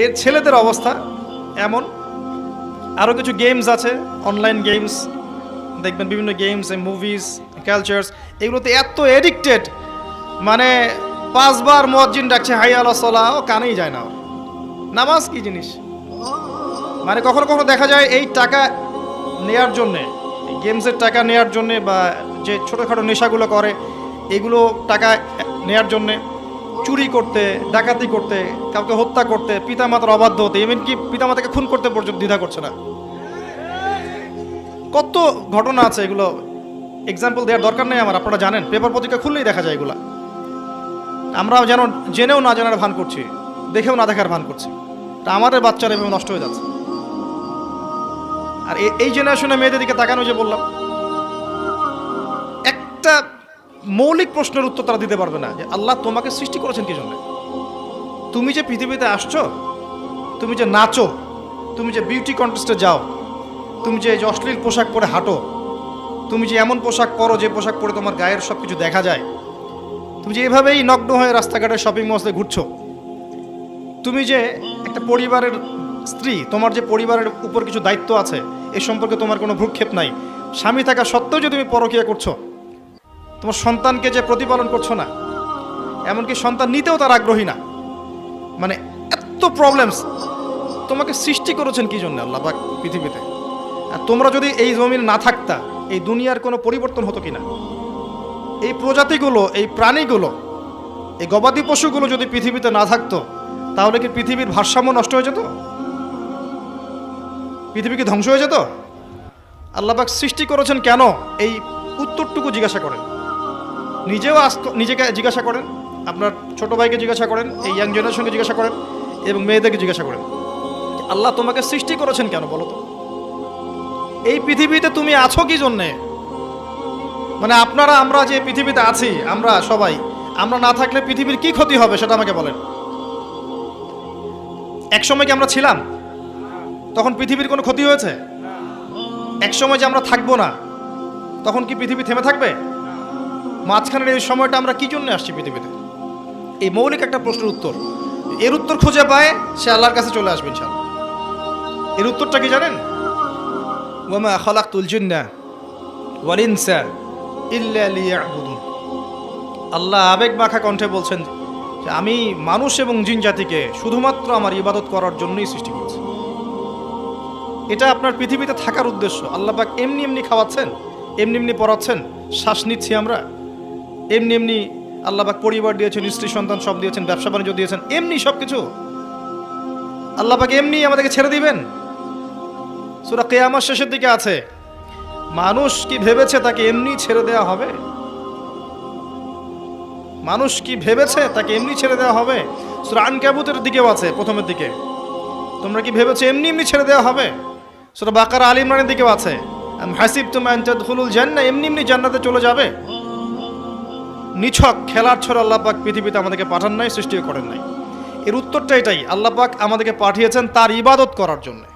এর ছেলেদের অবস্থা এমন। আরও কিছু গেমস আছে অনলাইন গেমস দেখবেন বিভিন্ন গেমস মুভিস কালচার্স এগুলোতে এত এডিক্টেড মানে পাঁচবার মজ্জিন ডাকছে, হাই আল্লাহ সলা। ও কানেই যায় না নামাজ কি জিনিস? মানে কখনো কখনো দেখা যায় এই টাকা নেয়ার জন্যে গেমসের টাকা নেয়ার জন্যে বা যে ছোটোখাটো নেশাগুলো করে, এগুলো টাকা নেয়ার জন্যে চুরি করতে, ডাকাতি করতে, কাউকে হত্যা করতে, পিতামাতার অবাধ্য হতে এমনকি পিতামাতাকে খুন করতে পর্যন্ত দ্বিধা করছে না। কত ঘটনা আছে এগুলো। এক্সাম্পল দেওয়ার দরকার নেই আমার, আপনারা জানেন। পেপার পত্রিকা খুললেই দেখা যায় এগুলা। আমরা যেন জেনেও না জানার ভান করছি, দেখেও না দেখার ভান করছি। তা আমাদের বাচ্চারা এভাবে নষ্ট হয়ে যাচ্ছে। আর এই জেনারেশনে মেয়েদের দিকে তাকানো যে বললাম মৌলিক প্রশ্নের উত্তর তারা দিতে পারবে না যে আল্লাহ তোমাকে সৃষ্টি করেছেন কি জন্য? তুমি যে পৃথিবীতে আসছো, তুমি যে নাচো, তুমি যে বিউটি কন্টেস্টে যাও, তুমি যে অশ্লীল পোশাক পরে হাঁটো, তুমি যে এমন পোশাক পরো যে পোশাক পরে তোমার গায়ের সব কিছু দেখা যায়, তুমি যে এভাবেই নগ্ন হয়ে রাস্তাঘাটে শপিং মলে ঘুরছো, তুমি যে একটা পরিবারের স্ত্রী, তোমার যে পরিবারের উপর কিছু দায়িত্ব আছে, এ সম্পর্কে তোমার কোনো ভ্রুক্ষেপ নাই, স্বামী থাকা সত্ত্বেও যে তুমি পরকিয়া করছ তোমার সন্তানকে যে প্রতিপালন করছ না, এমনকি সন্তান নিতেও তার আগ্রহী না। মানে এত প্রবলেমস তোমাকে সৃষ্টি করেছেন কি জন্য আল্লাহ পাক পৃথিবীতে? আর তোমরা যদি এই জমিন না থাকতা, এই দুনিয়ার কোনো পরিবর্তন হতো কিনা? এই প্রজাতিগুলো, এই প্রাণীগুলো, এই গবাদি পশুগুলো যদি পৃথিবীতে না থাকতো, তাহলে কি পৃথিবীর ভারসাম্য নষ্ট হয়ে যেত? পৃথিবী কি ধ্বংস হয়ে যেত? আল্লাহবাক সৃষ্টি করেছেন কেন? এই উত্তরটুকু জিজ্ঞাসা করেন। নিজেও আস- নিজেকে জিজ্ঞাসা করেন, আপনার ছোট ভাইকে জিজ্ঞাসা করেন, এই ইয়াং জেনারেশনকে জিজ্ঞাসা করেন এবং মেয়েদেরকে জিজ্ঞাসা করেন আল্লাহ তোমাকে সৃষ্টি করেছেন কেন বলো তো? এই পৃথিবীতে তুমি আছো কি জন্যে? মানে আপনারা, আমরা যে পৃথিবীতে আছি, আমরা সবাই, আমরা না থাকলে পৃথিবীর কি ক্ষতি হবে সেটা আমাকে বলেন। এক সময় কি আমরা ছিলাম? তখন পৃথিবীর কোনো ক্ষতি হয়েছে? এক সময় যে আমরা থাকব না, তখন কি পৃথিবী থেমে থাকবে? মাঝখানের এই সময়টা আমরা কি জন্য আসছি পৃথিবীতে? এই মৌলিক একটা প্রশ্নের উত্তর। এর উত্তর খুঁজে পায় সে আল্লাহর কাছে চলে আসবে ইনশাআল্লাহ। এর উত্তরটা কি জানেন? ওয়ামা খালাকতুল জিন্না ওয়াল ইনসা ইল্লা লিয়াবুদুন। আল্লাহ আবেগ মাখা কণ্ঠে বলছেন যে, আমি মানুষ এবং জিন জাতিকে শুধুমাত্র আমার ইবাদত করার জন্যই সৃষ্টি করেছি। এটা আপনার পৃথিবীতে থাকার উদ্দেশ্য। আল্লাহ পাক এমনি এমনি খাওয়াচ্ছেন, এমনি এমনি পড়াচ্ছেন, শ্বাস নিচ্ছি আমরা। এমনি এমনি আল্লাহ পাক পরিবার দিয়েছেন, স্ত্রী সন্তান সব দিয়েছেন, ব্যবসা বাণিজ্য দিয়েছেন, এমনি সব কিছু আল্লাহ পাক এমনি আমাদেরকে ছেড়ে দিবেন। সুরা কেয়ামার শেষের দিকে আছে। মানুষ কি ভেবেছে তাকে এমনি ছেড়ে দেওয়া হবে? মানুষ কি ভেবেছে তাকে এমনি ছেড়ে দেওয়া হবে? সুরা আনকাবুতের দিকেও আছে, প্রথমের দিকে। তোমরা কি ভেবেছো এমনি এমনি ছেড়ে দেওয়া হবে? সুরা বাকার আল ইমরানের দিকেও আছে। হাসিব তাদখুলুল জান্না এমনি এমনি জান্নাতে চলে যাবে? নিছক খেলার ছড় আল্লাহ পাক পৃথিবীতে আমাদেরকে পাঠান নাই, সৃষ্টিও করেন নাই। এর উত্তরটা এটাই, আল্লাহ পাক আমাদেরকে পাঠিয়েছেন তার ইবাদত করার জন্য।